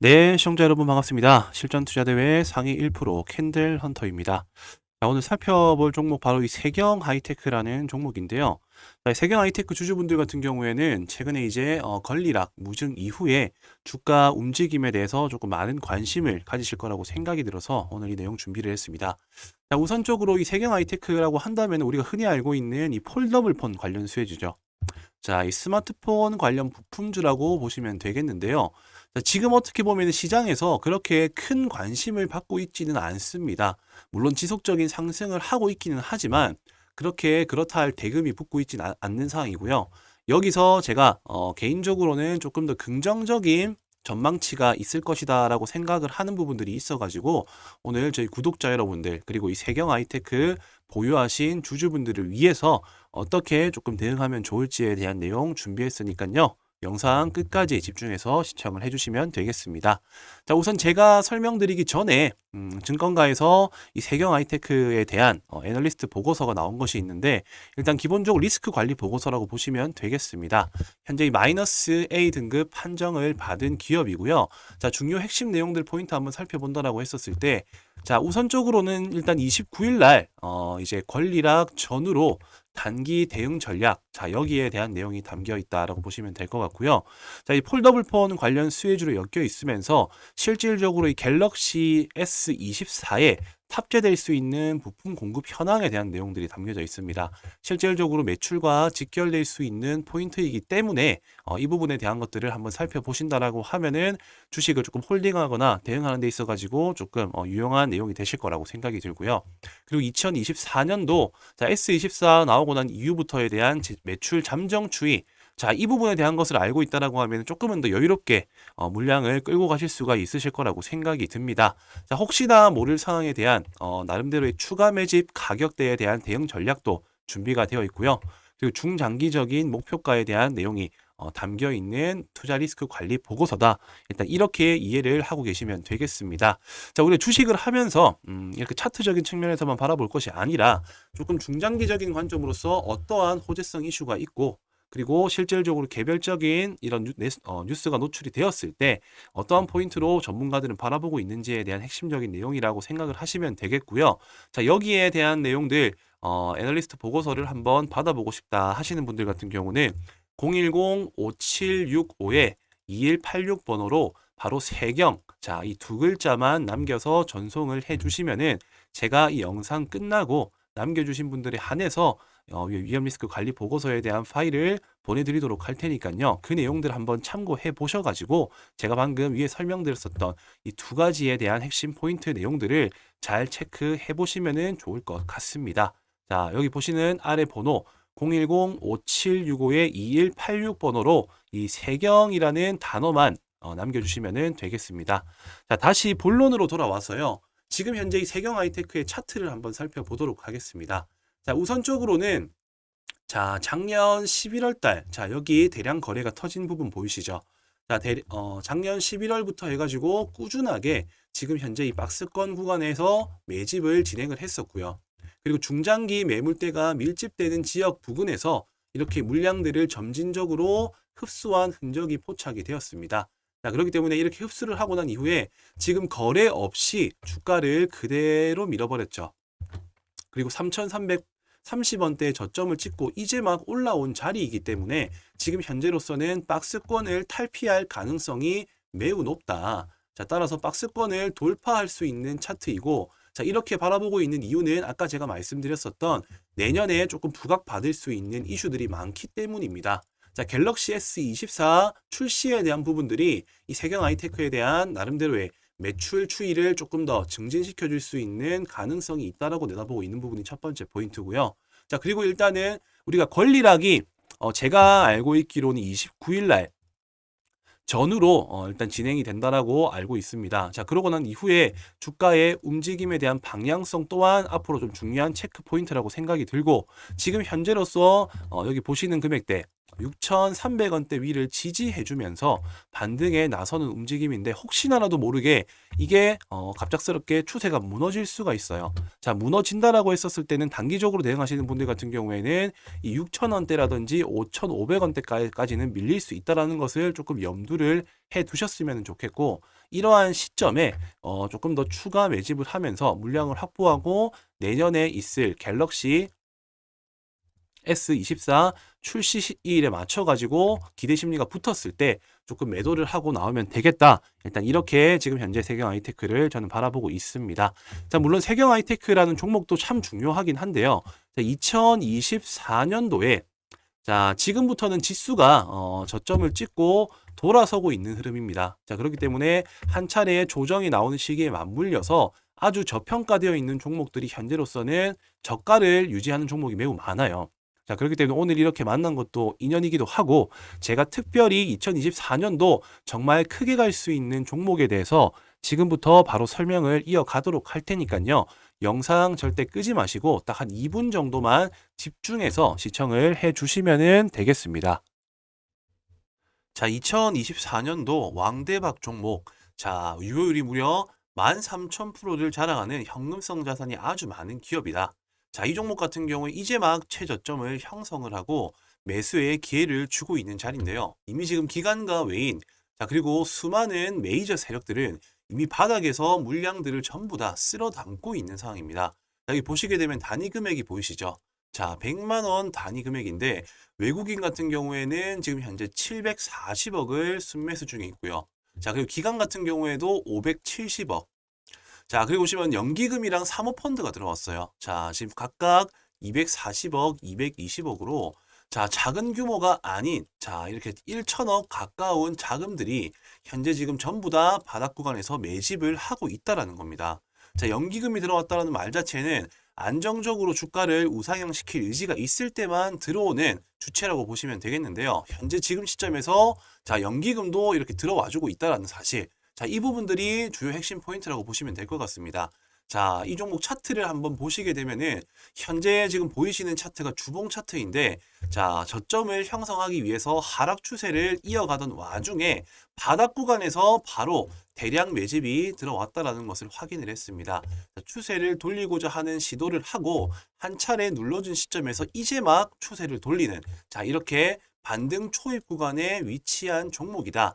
네, 시청자 여러분 반갑습니다. 실전 투자 대회 상위 1% 캔들 헌터입니다. 자, 오늘 살펴볼 종목 바로 이 세경 하이테크라는 종목인데요. 자, 이 세경 하이테크 주주분들 같은 경우에는 최근에 이제 어, 권리락 무증 이후에 주가 움직임에 대해서 조금 많은 관심을 가지실 거라고 생각이 들어서 오늘 이 내용 준비를 했습니다. 자, 우선적으로 이 세경 하이테크라고 한다면 우리가 흔히 알고 있는 이 폴더블 폰 관련 수혜주죠. 자, 이 스마트폰 관련 부품주라고 보시면 되겠는데요. 자, 지금 어떻게 보면 시장에서 그렇게 큰 관심을 받고 있지는 않습니다. 물론 지속적인 상승을 하고 있기는 하지만 그렇게 그렇다 할 대금이 붙고 있지는 아- 않는 상황이고요. 여기서 제가 어, 개인적으로는 조금 더 긍정적인 전망치가 있을 것이다 라고 생각을 하는 부분들이 있어가지고 오늘 저희 구독자 여러분들 그리고 이 세경 아이테크 보유하신 주주분들을 위해서 어떻게 조금 대응하면 좋을지에 대한 내용 준비했으니까요. 영상 끝까지 집중해서 시청을 해주시면 되겠습니다. 자, 우선 제가 설명드리기 전에 음, 증권가에서 이 세경 아이테크에 대한 어, 애널리스트 보고서가 나온 것이 있는데 일단 기본적으로 리스크 관리 보고서라고 보시면 되겠습니다. 현재 이 마이너스 A 등급 판정을 받은 기업이고요. 자, 중요 핵심 내용들 포인트 한번 살펴본다라고 했었을 때 자, 우선적으로는 일단 29일 날 어, 이제 권리락 전후로 단기 대응 전략. 자, 여기에 대한 내용이 담겨 있다라고 보시면 될 것 같고요. 자, 이 폴더블 폰 관련 수혜주로 엮여 있으면서 실질적으로 이 갤럭시 S24에 탑재될 수 있는 부품 공급 현황에 대한 내용들이 담겨져 있습니다. 실질적으로 매출과 직결될 수 있는 포인트이기 때문에 어, 이 부분에 대한 것들을 한번 살펴보신다라고 하면은 주식을 조금 홀딩하거나 대응하는 데 있어 가지고 조금 어, 유용한 내용이 되실 거라고 생각이 들고요. 그리고 2024년도 자, S24 나오고 난 이후부터에 대한 제- 매출 잠정 추이 자, 이 부분에 대한 것을 알고 있다라고 하면 조금은 더 여유롭게 어, 물량을 끌고 가실 수가 있으실 거라고 생각이 듭니다. 자, 혹시나 모를 상황에 대한 어, 나름대로의 추가 매집 가격대에 대한 대응 전략도 준비가 되어 있고요. 그리고 중장기적인 목표가에 대한 내용이 어, 담겨 있는 투자 리스크 관리 보고서다. 일단 이렇게 이해를 하고 계시면 되겠습니다. 자, 우리 주식을 하면서 음, 이렇게 차트적인 측면에서만 바라볼 것이 아니라 조금 중장기적인 관점으로서 어떠한 호재성 이슈가 있고 그리고 실질적으로 개별적인 이런 뉴, 네- 어, 뉴스가 노출이 되었을 때 어떠한 포인트로 전문가들은 바라보고 있는지에 대한 핵심적인 내용이라고 생각을 하시면 되겠고요. 자, 여기에 대한 내용들 어, 애널리스트 보고서를 한번 받아보고 싶다 하시는 분들 같은 경우는 010-5765에 2186번호로 바로 세경 자, 이 두 글자만 남겨서 전송을 해 주시면은 제가 이 영상 끝나고 남겨주신 분들에 한해서 어, 위- 위험 리스크 관리 보고서에 대한 파일을 보내드리도록 할 테니까요. 그 내용들 한번 참고해 보셔가지고 제가 방금 위에 설명드렸었던 이 두 가지에 대한 핵심 포인트 내용들을 잘 체크해 보시면은 좋을 것 같습니다. 자, 여기 보시는 아래 번호 010-5765-2186번호로 이 세경이라는 단어만 어, 남겨주시면 되겠습니다. 자, 다시 본론으로 돌아와서요. 지금 현재 이 세경 아이테크의 차트를 한번 살펴보도록 하겠습니다. 자, 우선적으로는 자, 작년 11월 달, 자, 여기 대량 거래가 터진 부분 보이시죠? 자, 대, 어, 작년 11월부터 해가지고 꾸준하게 지금 현재 이 박스권 구간에서 매집을 진행을 했었고요. 그리고 중장기 매물대가 밀집되는 지역 부근에서 이렇게 물량들을 점진적으로 흡수한 흔적이 포착이 되었습니다. 자, 그렇기 때문에 이렇게 흡수를 하고 난 이후에 지금 거래 없이 주가를 그대로 밀어버렸죠. 그리고 3,330원대 저점을 찍고 이제 막 올라온 자리이기 때문에 지금 현재로서는 박스권을 탈피할 가능성이 매우 높다. 자, 따라서 박스권을 돌파할 수 있는 차트이고 자, 이렇게 바라보고 있는 이유는 아까 제가 말씀드렸었던 내년에 조금 부각받을 수 있는 이슈들이 많기 때문입니다. 자, 갤럭시 S24 출시에 대한 부분들이 이 세경 아이테크에 대한 나름대로의 매출 추이를 조금 더 증진시켜 줄 수 있는 가능성이 있다라고 내다보고 있는 부분이 첫 번째 포인트고요. 자, 그리고 일단은 우리가 권리락이 어, 제가 알고 있기로는 29일 날 전후로 어, 일단 진행이 된다라고 알고 있습니다. 자, 그러고 난 이후에 주가의 움직임에 대한 방향성 또한 앞으로 좀 중요한 체크 포인트라고 생각이 들고 지금 현재로서 어, 여기 보시는 금액대 6,300원대 위를 지지해주면서 반등에 나서는 움직임인데 혹시나라도 모르게 이게 어, 갑작스럽게 추세가 무너질 수가 있어요. 자, 무너진다라고 했었을 때는 단기적으로 대응하시는 분들 같은 경우에는 이 6,000원대라든지 5,500원대까지는 밀릴 수 있다라는 것을 조금 염두를 해 두셨으면 좋겠고 이러한 시점에 어, 조금 더 추가 매집을 하면서 물량을 확보하고 내년에 있을 갤럭시 S24 출시 시일에 맞춰가지고 기대 심리가 붙었을 때 조금 매도를 하고 나오면 되겠다. 일단 이렇게 지금 현재 세경 아이테크를 저는 바라보고 있습니다. 자, 물론 세경 아이테크라는 종목도 참 중요하긴 한데요. 2024년도에 자, 지금부터는 지수가 어, 저점을 찍고 돌아서고 있는 흐름입니다. 자, 그렇기 때문에 한 차례의 조정이 나오는 시기에 맞물려서 아주 저평가되어 있는 종목들이 현재로서는 저가를 유지하는 종목이 매우 많아요. 자, 그렇기 때문에 오늘 이렇게 만난 것도 인연이기도 하고 제가 특별히 2024년도 정말 크게 갈 수 있는 종목에 대해서 지금부터 바로 설명을 이어가도록 할 테니까요. 영상 절대 끄지 마시고 딱 한 2분 정도만 집중해서 시청을 해 주시면 되겠습니다. 자, 2024년도 왕대박 종목. 자, 유효율이 무려 13,000%를 자랑하는 현금성 자산이 아주 많은 기업이다. 자, 이 종목 같은 경우에 이제 막 최저점을 형성을 하고 매수의 기회를 주고 있는 자리인데요. 이미 지금 기관과 외인, 자, 그리고 수많은 메이저 세력들은 이미 바닥에서 물량들을 전부 다 쓸어 담고 있는 상황입니다. 자, 여기 보시게 되면 단위 금액이 보이시죠? 자, 100만 원 단위 금액인데 외국인 같은 경우에는 지금 현재 740억을 순매수 중에 있고요. 자, 그리고 기관 같은 경우에도 570억. 자, 그리고 보시면 연기금이랑 사모펀드가 들어왔어요. 자, 지금 각각 240억, 220억으로 자, 작은 규모가 아닌 자, 이렇게 1천억 가까운 자금들이 현재 지금 전부 다 바닥 구간에서 매집을 하고 있다라는 겁니다. 자, 연기금이 들어왔다라는 말 자체는 안정적으로 주가를 우상향시킬 의지가 있을 때만 들어오는 주체라고 보시면 되겠는데요. 현재 지금 시점에서 자, 연기금도 이렇게 들어와주고 있다라는 사실. 자, 이 부분들이 주요 핵심 포인트라고 보시면 될 것 같습니다. 자, 이 종목 차트를 한번 보시게 되면은 현재 지금 보이시는 차트가 주봉 차트인데 자, 저점을 형성하기 위해서 하락 추세를 이어가던 와중에 바닥 구간에서 바로 대량 매집이 들어왔다라는 것을 확인을 했습니다. 자, 추세를 돌리고자 하는 시도를 하고 한 차례 눌러준 시점에서 이제 막 추세를 돌리는 자, 이렇게 반등 초입 구간에 위치한 종목이다.